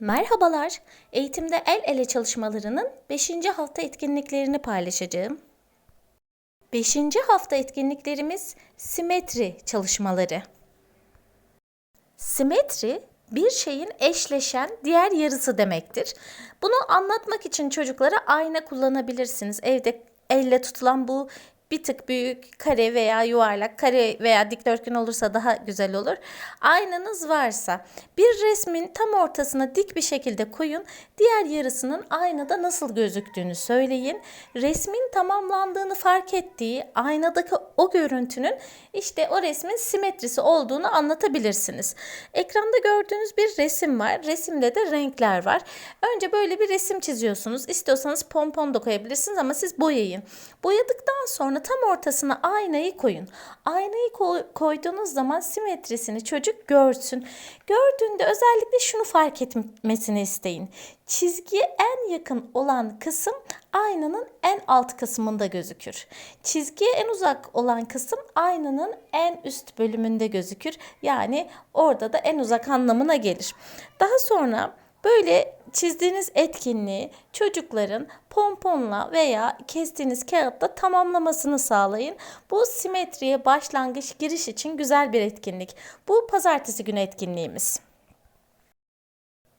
Merhabalar. Eğitimde el ele çalışmalarının 5. hafta etkinliklerini paylaşacağım. 5. hafta etkinliklerimiz simetri çalışmaları. Simetri bir şeyin eşleşen diğer yarısı demektir. Bunu anlatmak için çocuklara ayna kullanabilirsiniz. Evde elle tutulan bu bir tık büyük kare veya yuvarlak kare veya dikdörtgen olursa daha güzel olur. Aynanız varsa bir resmin tam ortasına dik bir şekilde koyun. Diğer yarısının aynada nasıl gözüktüğünü söyleyin. Resmin tamamlandığını fark ettiği aynadaki o görüntünün işte o resmin simetrisi olduğunu anlatabilirsiniz. Ekranda gördüğünüz bir resim var. Resimde de renkler var. Önce böyle bir resim çiziyorsunuz. İstiyorsanız pompon da koyabilirsiniz ama siz boyayın. Boyadıktan sonra tam ortasına aynayı koyun. Aynayı koy- koyduğunuz zaman simetrisini çocuk görsün. Gördüğünde özellikle şunu fark etmesini isteyin. Çizgiye en yakın olan kısım aynanın en alt kısmında gözükür. Çizgiye en uzak olan kısım aynanın en üst bölümünde gözükür. Yani orada da en uzak anlamına gelir. Daha sonra Böyle çizdiğiniz etkinliği çocukların pomponla veya kestiğiniz kağıtla tamamlamasını sağlayın. Bu simetriye başlangıç giriş için güzel bir etkinlik. Bu pazartesi günü etkinliğimiz.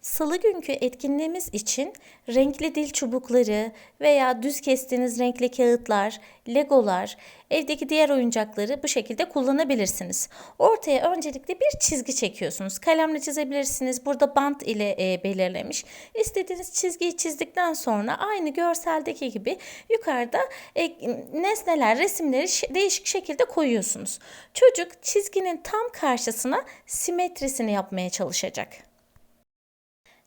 Salı günkü etkinliğimiz için renkli dil çubukları veya düz kestiğiniz renkli kağıtlar, legolar, evdeki diğer oyuncakları bu şekilde kullanabilirsiniz. Ortaya öncelikle bir çizgi çekiyorsunuz. Kalemle çizebilirsiniz. Burada bant ile e, belirlemiş. İstediğiniz çizgiyi çizdikten sonra aynı görseldeki gibi yukarıda e, nesneler, resimleri değişik şekilde koyuyorsunuz. Çocuk çizginin tam karşısına simetrisini yapmaya çalışacak.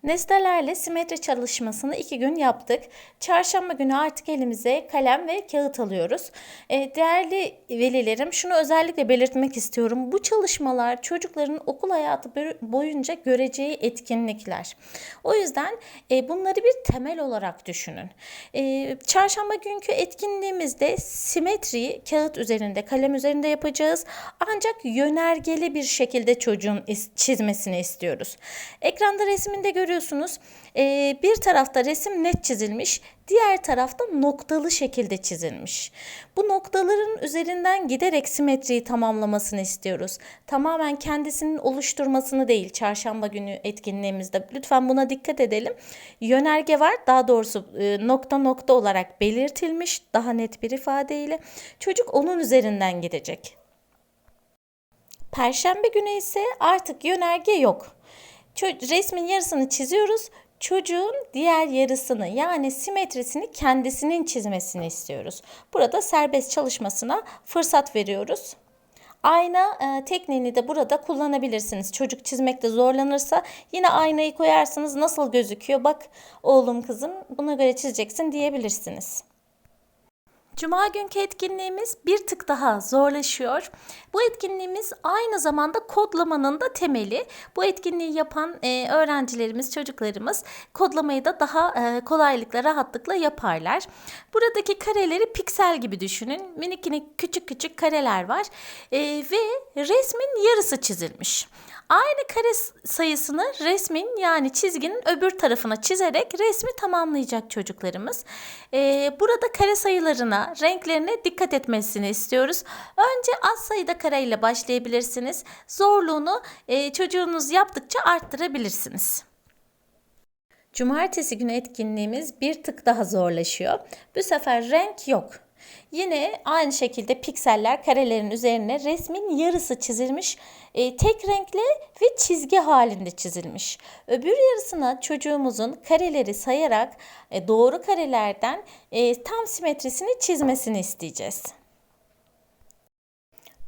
Nesnelerle simetri çalışmasını iki gün yaptık. Çarşamba günü artık elimize kalem ve kağıt alıyoruz. E, değerli velilerim şunu özellikle belirtmek istiyorum. Bu çalışmalar çocukların okul hayatı boyunca göreceği etkinlikler. O yüzden e, bunları bir temel olarak düşünün. E, çarşamba günkü etkinliğimizde simetriyi kağıt üzerinde, kalem üzerinde yapacağız. Ancak yönergeli bir şekilde çocuğun çizmesini istiyoruz. Ekranda resminde görüyorsunuz. E, bir tarafta resim net çizilmiş, diğer tarafta noktalı şekilde çizilmiş. Bu noktaların üzerinden giderek simetriyi tamamlamasını istiyoruz. Tamamen kendisinin oluşturmasını değil çarşamba günü etkinliğimizde. Lütfen buna dikkat edelim. Yönerge var daha doğrusu e, nokta nokta olarak belirtilmiş daha net bir ifadeyle. Çocuk onun üzerinden gidecek. Perşembe günü ise artık yönerge yok. Resmin yarısını çiziyoruz. Çocuğun diğer yarısını yani simetrisini kendisinin çizmesini istiyoruz. Burada serbest çalışmasına fırsat veriyoruz. Ayna e, tekniğini de burada kullanabilirsiniz. Çocuk çizmekte zorlanırsa yine aynayı koyarsınız nasıl gözüküyor bak oğlum kızım buna göre çizeceksin diyebilirsiniz. Cuma günkü etkinliğimiz bir tık daha zorlaşıyor. Bu etkinliğimiz aynı zamanda kodlamanın da temeli. Bu etkinliği yapan e, öğrencilerimiz, çocuklarımız kodlamayı da daha e, kolaylıkla, rahatlıkla yaparlar. Buradaki kareleri piksel gibi düşünün. Minik minik küçük küçük kareler var E, ve resmin yarısı çizilmiş. Aynı kare sayısını resmin yani çizginin öbür tarafına çizerek resmi tamamlayacak çocuklarımız. Ee, burada kare sayılarına, renklerine dikkat etmesini istiyoruz. Önce az sayıda kareyle başlayabilirsiniz. Zorluğunu e, çocuğunuz yaptıkça arttırabilirsiniz. Cumartesi günü etkinliğimiz bir tık daha zorlaşıyor. Bu sefer renk yok. Yine aynı şekilde pikseller karelerin üzerine resmin yarısı çizilmiş, e, tek renkli ve çizgi halinde çizilmiş. Öbür yarısına çocuğumuzun kareleri sayarak e, doğru karelerden e, tam simetrisini çizmesini isteyeceğiz.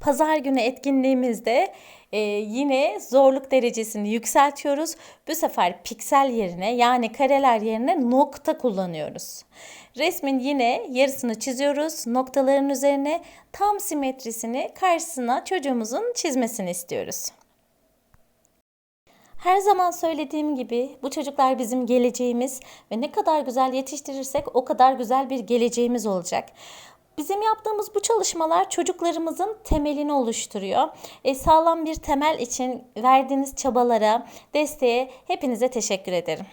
Pazar günü etkinliğimizde e, yine zorluk derecesini yükseltiyoruz. Bu sefer piksel yerine yani kareler yerine nokta kullanıyoruz. Resmin yine yarısını çiziyoruz. Noktaların üzerine tam simetrisini karşısına çocuğumuzun çizmesini istiyoruz. Her zaman söylediğim gibi bu çocuklar bizim geleceğimiz ve ne kadar güzel yetiştirirsek o kadar güzel bir geleceğimiz olacak. Bizim yaptığımız bu çalışmalar çocuklarımızın temelini oluşturuyor. E, sağlam bir temel için verdiğiniz çabalara, desteğe hepinize teşekkür ederim.